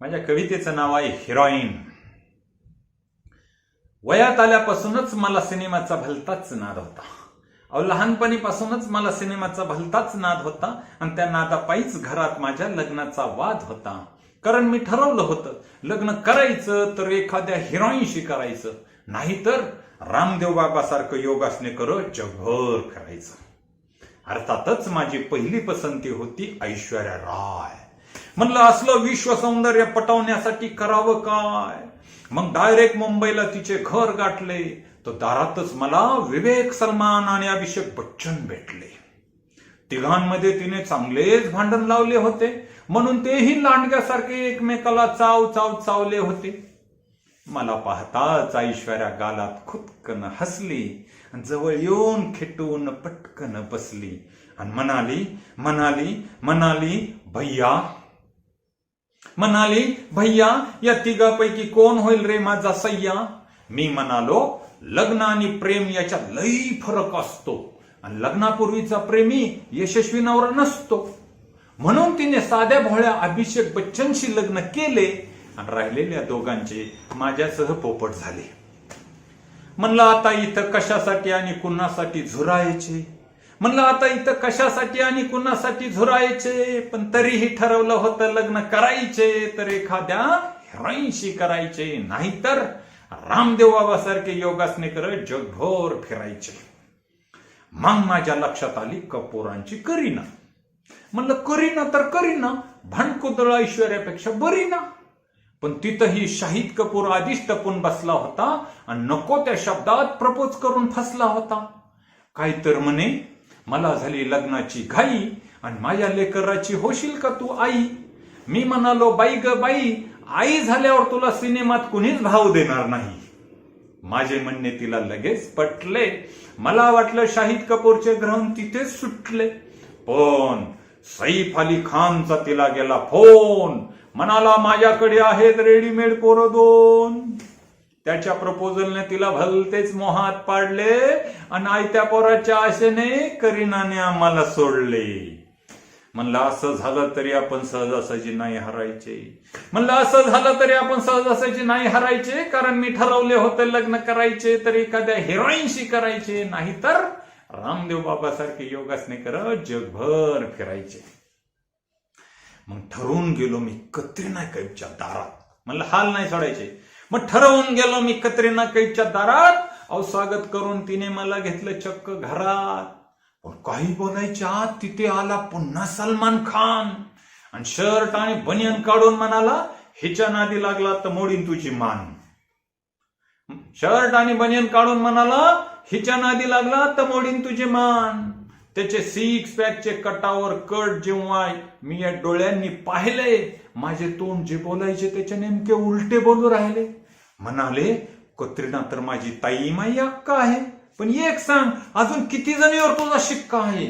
माझ्या कवितेचं नाव आहे हिरोईन. वयात आल्यापासूनच मला सिनेमाचा भलताच नाद होता. अहो लहानपणीपासूनच मला सिनेमाचा भलताच नाद होता आणि त्या नादापायीच घरात माझ्या लग्नाचा वाद होता. कारण मी ठरवलं होतं लग्न करायचं तर एखाद्या हिरोईनशी करायचं. नाहीतर रामदेव बाबासारखं योगासने करत जगभर करायचं. अर्थातच माझी पहिली पसंती होती ऐश्वर्या राय. म्हणलं असलं विश्व सौंदर्य पटवण्यासाठी करावं काय? मग डायरेक्ट मुंबईला तिचे घर गाठले. तर दारातच मला विवेक सलमान आणि अभिषेक बच्चन भेटले. तिघांमध्ये तिने चांगलेच भांडण लावले होते. म्हणून तेही लांडग्यासारखे एकमेकाला चाव चाव चावले होते. मला पाहताच ऐश्वर्या गालात खुदकन हसली आणि जवळ येऊन खेटून पटकन बसली आणि म्हणाली म्हणाली म्हणाली भैया म्हणाली भैया या तिघापैकी कोण होईल रे माझा सय्या? मी म्हणालो लग्न आणि प्रेम याच्यात लई फरक असतो आणि लग्नापूर्वीचा प्रेमी यशस्वी नवरा नसतो. म्हणून तिने साध्या भोळ्या अभिषेक बच्चनशी लग्न केले आणि राहिलेल्या दोघांचे माझ्यासह पोपट झाले. म्हणलं आता इथं कशासाठी आणि कुणासाठी झुरायचे? म्हणलं आता इथं कशासाठी आणि कुणासाठी झुरायचे? पण तरीही ठरवलं होतं लग्न करायचे तर एखाद्या हिरोईनशी करायचे. नाहीतर रामदेव बाबासारखे योगासने करत जगभर फिरायचे. मग माझ्या लक्षात आली कपूरांची करीना. म्हणलं करीना तर करीना भांडकुदळ ऐश्वर्यापेक्षा बरी ना. पण तिथंही शाहिद कपूर आधीच टपून बसला होता आणि नको त्या शब्दात प्रपोज करून फसला होता. काहीतर म्हणे मला झाली लग्नाची घाई आणि माझ्या लेकराची होशील का तू आई? मी म्हणालो बाई ग बाई आई झाल्यावर तुला सिनेमात कुणीच भाव देणार नाही. माझे म्हणणे तिला लगेच पटले. मला वाटलं शाहिद कपूरचे ग्रहण तिथेच सुटले. पण सईफ अली खानचा तिला गेला फोन. म्हणाला माझ्याकडे आहेत रेडीमेड पोरं दोन. त्याच्या प्रपोजलने तिला भलतेच मोहात पाडले आणि आयत्या पोराच्या आशेने करीनाने आम्हाला सोडले. म्हणलं असं झालं तरी आपण सहजासहजी नाही हरायचे. म्हणलं असं झालं तरी आपण सहजासहजी नाही हरायचे कारण मी ठरवले होते लग्न करायचे तर एखाद्या हिरोईनशी करायचे नाहीतर रामदेव बाबासारखे योगासने करत जगभर फिरायचे. मग ठरवून गेलो मी कत्रिना कैपच्या दारात. म्हणलं हाल नाही सोडायचे. मग ठरवून गेलो मी कत्रिना कैच्या दारात. अव स्वागत करून तिने मला घेतलं चक्क घरात. पण काही बोलायच्या आत तिथे आला पुन्हा सलमान खान. आणि शर्ट आणि बनियन काढून म्हणाला हिच्या नादी लागला तर मोडीन तुझी मान. शर्ट आणि बनियन काढून म्हणाला हिच्या नादी लागला तर मोडीन तुझी मान. त्याचे सिक्स पॅकचे कटावर कट जेव्हा मी या डोळ्यांनी पाहिले माझे तोंड जे बोलायचे त्याचे नेमके उलटे बोलू राहिले. म्हणाले कत्रिना तर माझी ताई माई अक्का आहे. पण एक सांग अजून किती जणीवर तुझा शिक्का आहे?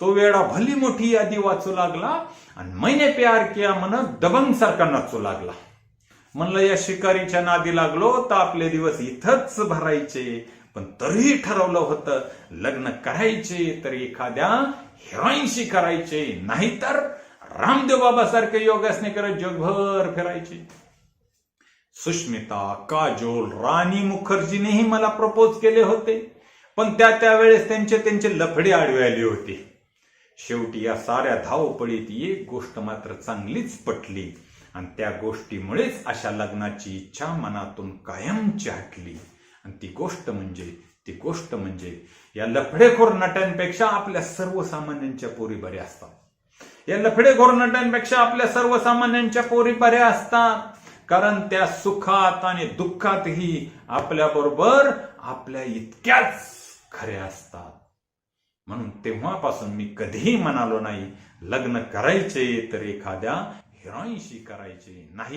तो वेळा भली मोठी यादी वाचू लागला आणि मैने प्यार किया म्हणत दबंग सारखा नाचू लागला. म्हणलं या शिकारीच्या नादी लागलो तर आपले दिवस इथंच भरायचे. पण तरीही ठरवलं होतं लग्न करायचे तर एखाद्या हिरोईनशी करायचे नाहीतर रामदेव बाबासारखे योगासने करत जगभर फिरायचे. सुष्मिता काजोल राणी मुखर्जीनेही मला प्रपोज केले होते पण त्या त्यावेळेस त्यांचे त्यांचे लफडे आडवे आली होती. शेवटी या साऱ्या धावपळीत एक गोष्ट मात्र चांगलीच पटली आणि त्या गोष्टीमुळेच अशा लग्नाची इच्छा मनातून कायमची हटली आणि ती गोष्ट म्हणजे ती गोष्ट म्हणजे या लफडेखोर नट्यांपेक्षा आपल्या सर्वसामान्यांच्या पोरी बऱ्या असतात. या लफडेखोर नट्यांपेक्षा आपल्या सर्वसामान्यांच्या पोरी बऱ्या असतात. कारण त्या सुखात आणि दुःखातही आपल्या बरोबर आपल्या इतक्याच खऱ्या असतात. म्हणून तेव्हापासून मी कधीही म्हणालो नाही लग्न करायचे तर एखाद्या हिरोईनशी करायचे नाही.